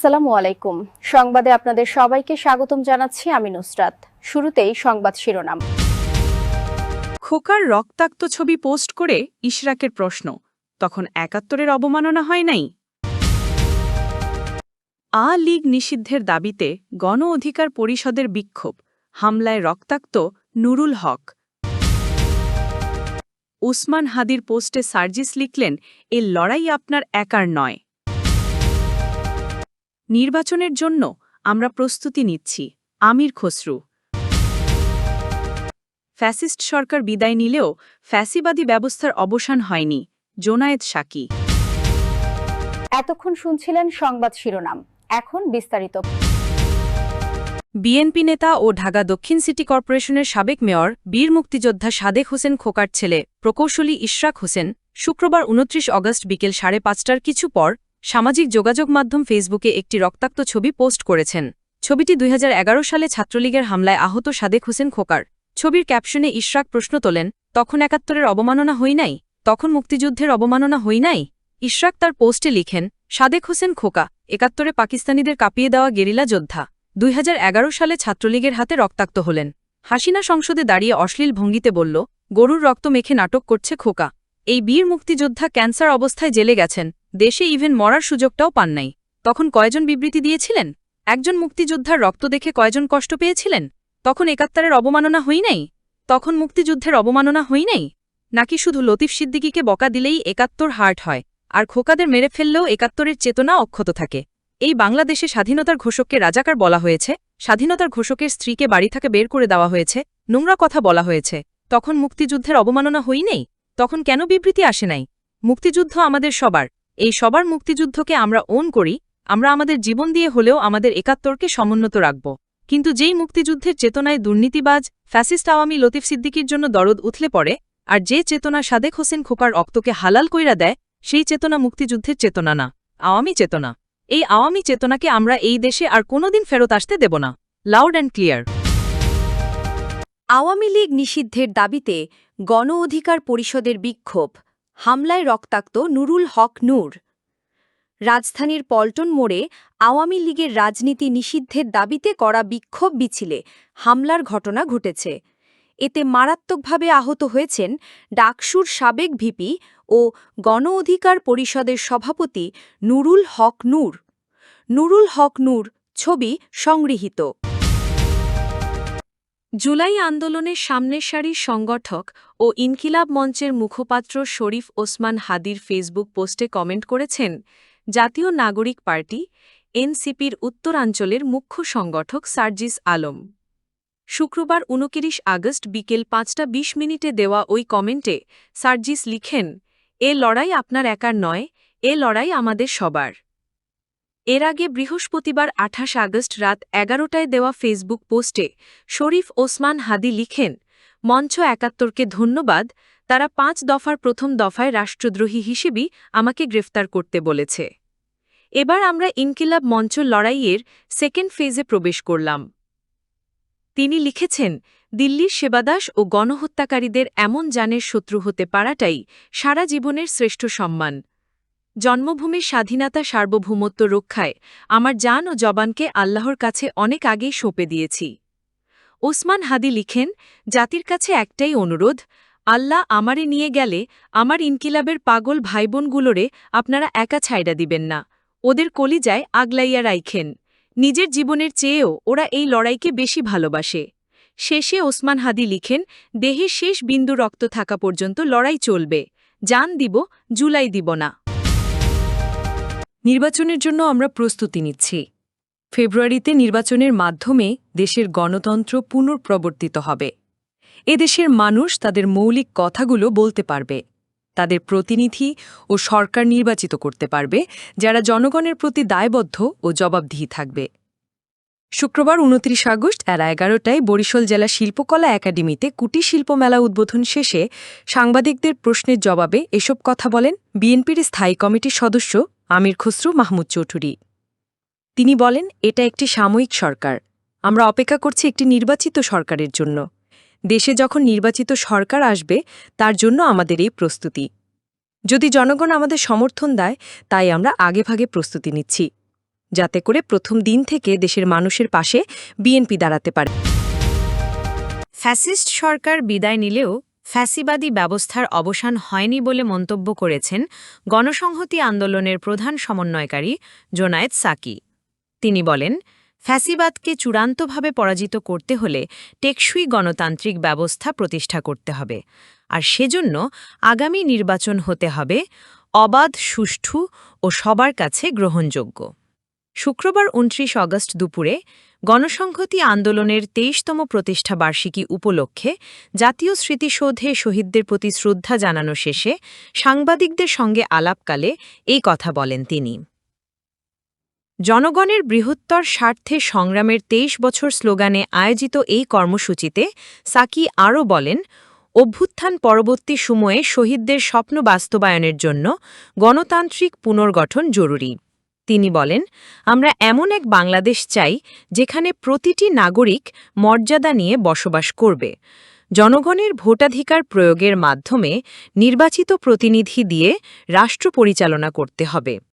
আসসালামু আলাইকুম। সংবাদে আপনাদের সবাইকে স্বাগতম জানাচ্ছি আমি নুসরাত। শুরুতেই সংবাদ শিরোনাম। খোকার রক্তাক্ত ছবি পোস্ট করে ইশরাকের প্রশ্ন, তখন একাত্তরের অবমাননা হয় নাই? আ লীগ নিষিদ্ধের দাবিতে গণ অধিকার পরিষদের বিক্ষোভ, হামলায় রক্তাক্ত নুরুল হক। উসমান হাদির পোস্টে সার্জিস লিখলেন, এ লড়াই আপনার একার নয়। নির্বাচনের জন্য আমরা প্রস্তুতি নিচ্ছি। আমির খসরু। ফ্যাসিস্ট সরকার বিদায় নিলেও ফ্যাসিবাদী ব্যবস্থার অবসান হয়নি জোনায়েদ সাকি। এতক্ষণ শুনছিলেন সংবাদ শিরোনাম। এখন বিস্তারিত। বিএনপি নেতা ও ঢাকা দক্ষিণ সিটি কর্পোরেশনের সাবেক মেয়র বীর মুক্তিযোদ্ধা সাদেক হোসেন খোকার ছেলে প্রকৌশলী ইশরাক হোসেন শুক্রবার উনত্রিশ অগস্ট বিকেল সাড়ে পাঁচটার কিছু পর সামাজিক যোগাযোগ মাধ্যম ফেসবুকে একটি রক্তাক্ত ছবি পোস্ট করেছেন। ছবিটি দুই হাজার এগারো সালে ছাত্রলীগের হামলায় আহত সাদেক হোসেন খোকার। ছবির ক্যাপশনে ইশরাক প্রশ্ন তোলেন, তখন একাত্তরের অবমাননা হই নাই? তখন মুক্তিযুদ্ধের অবমাননা হই নাই? ইশরাক তার পোস্টে লিখেন, সাদেক হোসেন খোকা, একাত্তরে পাকিস্তানিদের কাঁপিয়ে দেওয়া গেরিলা যোদ্ধা, দুই হাজার এগারো সালে ছাত্রলীগের হাতে রক্তাক্ত হলেন। হাসিনা সংসদে দাঁড়িয়ে অশ্লীল ভঙ্গিতে বলল, গরুর রক্ত মেখে নাটক করছে খোকা। এই বীর মুক্তিযোদ্ধা ক্যান্সার অবস্থায় জেলে গেছেন। দেশে ইভেন মরার সুযোগটাও পান নাই। তখন কয়জন বিবৃতি দিয়েছিলেন? একজন মুক্তিযোদ্ধার রক্ত দেখে কয়জন কষ্ট পেয়েছিলেন? তখন একাত্তরের অবমাননা হই নাই? তখন মুক্তিযুদ্ধের অবমাননা হই নাই? নাকি শুধু লতিফ সিদ্দিকিকে বকা দিলেই একাত্তর হার্ট হয়, আর খোকাদের মেরে ফেললেও একাত্তরের চেতনা অক্ষত থাকে? এই বাংলাদেশে স্বাধীনতার ঘোষককে রাজাকার বলা হয়েছে, স্বাধীনতার ঘোষকের স্ত্রীকে বাড়ি থেকে বের করে দেওয়া হয়েছে, নোংরা কথা বলা হয়েছে। তখন মুক্তিযুদ্ধের অবমাননা হই নেই? তখন কেন বিবৃতি আসে নাই? মুক্তিযুদ্ধ আমাদের সবার। এই সবার মুক্তিযুদ্ধকে আমরা ওন করি, আমরা আমাদের জীবন দিয়ে হলেও আমাদের একাত্তরকে সমুন্নত রাখব। কিন্তু যেই মুক্তিযুদ্ধের চেতনায় দুর্নীতিবাজ, ফ্যাসিস্ট আওয়ামী লতিফ সিদ্দিকির জন্য দরদ উথলে পড়ে, আর যে চেতনা সাদেক হোসেন খোকার অক্তকে হালাল কইরা দেয়, সেই চেতনা মুক্তিযুদ্ধের চেতনা না, আওয়ামী চেতনা। এই আওয়ামী চেতনাকে আমরা এই দেশে আর কোনোদিন ফেরত আসতে দেব না। Loud and clear. Awami League নিষিদ্ধের দাবিতে গণ অধিকার পরিষদের বিক্ষোভ। হামলায় রক্তাক্ত নুরুল হক নূর। রাজধানীর পল্টন মোড়ে আওয়ামী লীগের রাজনীতি নিষিদ্ধের দাবিতে করা বিক্ষোভ মিছিলে হামলার ঘটনা ঘটেছে। এতে মারাত্মকভাবে আহত হয়েছেন ডাকসুর সাবেক ভিপি ও গণ অধিকার পরিষদের সভাপতি নুরুল হক নূর। নুরুল হক নূর ছবি সংগৃহীত। জুলাই আন্দোলনের সামনের সারির সংগঠক ও ইনকিলাব মঞ্চের মুখপাত্র শরীফ ওসমান হাদির ফেসবুক পোস্টে কমেন্ট করেছেন, জাতীয় নাগরিক পার্টি, এনসিপির উত্তরাঞ্চলের মুখ্য সংগঠক সার্জিস আলম। শুক্রবার উনতিরিশ আগস্ট বিকেল পাঁচটা বিশ মিনিটে দেওয়া ওই কমেন্টে সার্জিস লিখেন, এ লড়াই আপনার একার নয়, এ লড়াই আমাদের সবার। এর আগে বৃহস্পতিবার আঠাশ আগস্ট রাত এগারোটায় দেওয়া ফেসবুক পোস্টে শরীফ ওসমান হাদি লিখেন, মঞ্চ একাত্তরকে ধন্যবাদ, তারা পাঁচ দফার প্রথম দফায় রাষ্ট্রদ্রোহী হিসেবেই আমাকে গ্রেফতার করতে বলেছে। এবার আমরা ইনকিলাব মঞ্চ লড়াইয়ের সেকেন্ড ফেজে প্রবেশ করলাম। তিনি লিখেছেন, দিল্লির সেবাদাস ও গণহত্যাকারীদের এমন জানের শত্রু হতে পারাটাই সারা জীবনের শ্রেষ্ঠ সম্মান। জন্মভূমির স্বাধীনতা সার্বভৌমত্ব রক্ষায় আমার জান ও জবানকে আল্লাহর কাছে অনেক আগেই সঁপে দিয়েছি। ওসমান হাদি লিখেন, জাতির কাছে একটাই অনুরোধ, আল্লাহ আমারে নিয়ে গেলে আমার ইনকিলাবের পাগল ভাইবোনগুলোরে আপনারা একা ছাইড়া দিবেন না। ওদের কলিজায় আগলাইয়া রাইখেন। নিজের জীবনের চেয়েও ওরা এই লড়াইকে বেশি ভালোবাসে। শেষে ওসমান হাদি লিখেন, দেহের শেষ বিন্দু রক্ত থাকা পর্যন্ত লড়াই চলবে। জান দিব, জুলাই দিব না। নির্বাচনের জন্য আমরা প্রস্তুতি নিচ্ছি। ফেব্রুয়ারিতে নির্বাচনের মাধ্যমে দেশের গণতন্ত্র পুনঃপ্রবর্তিত হবে। এদেশের মানুষ তাদের মৌলিক কথাগুলো বলতে পারবে, তাদের প্রতিনিধি ও সরকার নির্বাচিত করতে পারবে, যারা জনগণের প্রতি দায়বদ্ধ ও জবাবদিহি থাকবে। শুক্রবার উনত্রিশ আগস্ট এরা এগারোটায় বরিশাল জেলা শিল্পকলা একাডেমিতে কুটির শিল্প মেলা উদ্বোধন শেষে সাংবাদিকদের প্রশ্নের জবাবে এসব কথা বলেন বিএনপির স্থায়ী কমিটির সদস্য আমির খসরু, মাহমুদ চৌধুরী। তিনি বলেন, এটা একটি সাময়িক সরকার। আমরা অপেক্ষা করছি একটি নির্বাচিত সরকারের জন্য। দেশে যখন নির্বাচিত সরকার আসবে, তার জন্য আমাদের এই প্রস্তুতি। যদি জনগণ আমাদের সমর্থন দেয়, তাই আমরা আগেভাগে প্রস্তুতি নিচ্ছি, যাতে করে প্রথম দিন থেকে দেশের মানুষের পাশে বিএনপি দাঁড়াতে পারে। ফ্যাসিস্ট সরকার বিদায় নিলেও ফ্যাসিবাদী ব্যবস্থার অবসান হয়নি বলে মন্তব্য করেছেন গণসংহতি আন্দোলনের প্রধান সমন্বয়কারী জোনায়েদ সাকি। তিনি বলেন, ফ্যাসিবাদকে চূড়ান্তভাবে পরাজিত করতে হলে টেকসই গণতান্ত্রিক ব্যবস্থা প্রতিষ্ঠা করতে হবে। আর সেজন্য আগামী নির্বাচন হতে হবে অবাধ, সুষ্ঠু ও সবার কাছে গ্রহণযোগ্য। শুক্রবার উনত্রিশ অগস্ট দুপুরে গণসংহতি আন্দোলনের তেইশতম প্রতিষ্ঠা বার্ষিকী উপলক্ষে জাতীয় স্মৃতিসৌধে শহীদদের প্রতি শ্রদ্ধা জানানো শেষে সাংবাদিকদের সঙ্গে আলাপকালে এই কথা বলেন তিনি। জনগণের বৃহত্তর স্বার্থে সংগ্রামের তেইশ বছর স্লোগানে আয়োজিত এই কর্মসূচিতে সাকি আরও বলেন, অভ্যুত্থান পরবর্তী সময়ে শহীদদের স্বপ্ন বাস্তবায়নের জন্য গণতান্ত্রিক পুনর্গঠন জরুরি। তিনি বলেন, আমরা এমন এক বাংলাদেশ চাই যেখানে প্রতিটি নাগরিক মর্যাদা নিয়ে বসবাস করবে। জনগণের ভোটাধিকার প্রয়োগের মাধ্যমে নির্বাচিত প্রতিনিধি দিয়ে রাষ্ট্র পরিচালনা করতে হবে।